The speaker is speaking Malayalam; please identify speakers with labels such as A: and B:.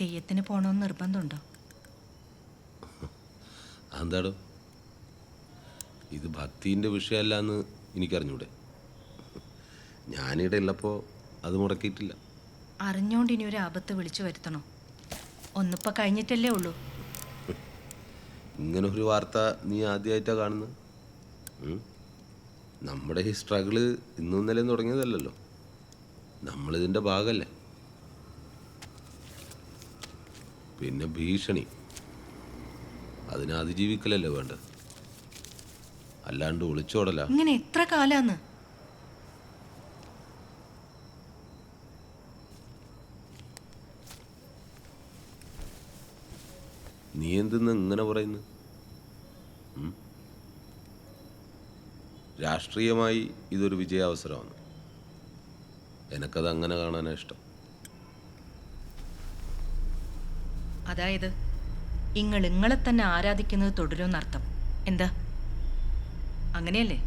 A: തെയ്യത്തിന് പോകണമെന്ന് നിർബന്ധമുണ്ടോ?
B: അതെന്താടോ? ഇത് ഭക്തിന്റെ വിഷയമല്ല എന്ന് എനിക്കറിഞ്ഞൂടെ. ഞാനിവിടെ ഉള്ളപ്പോൾ അത് മുടക്കിയിട്ടില്ല.
A: അറിഞ്ഞോണ്ട് ഇനി ഒരു ആപത്ത് വിളിച്ചു വരുത്തണോ? ഒന്നിപ്പോ കഴിഞ്ഞിട്ടല്ലേ ഉള്ളൂ.
B: ഇങ്ങനെ ഒരു വാർത്ത നീ ആദ്യമായിട്ടാണ് കാണുന്നത്? നമ്മുടെ ഈ സ്ട്രഗിൾ ഇന്നും ഇന്നലെയും തുടങ്ങിയതല്ലല്ലോ. നമ്മളിതിന്റെ ഭാഗമല്ലേ പിന്നെ ഭീഷണി. അതിനെ അതിജീവിക്കലല്ലേ വേണ്ടത്? അല്ലാണ്ട് ഒളിച്ചോടല.
A: ഇങ്ങനെ എത്ര കാലാന്ന്?
B: നീ എന്തെന്ന് ഇങ്ങനെ പറയുന്നു? രാഷ്ട്രീയമായി ഇതൊരു വിജയാവസരമാണ്. എനിക്കത് അങ്ങനെ കാണാനാണ് ഇഷ്ടം.
A: അതായത് ഇങ്ങൾ ഇങ്ങളെ തന്നെ ആരാധിക്കുന്നത് തുടരുമെന്നർത്ഥം. എന്താ? അങ്ങനെയല്ലേ?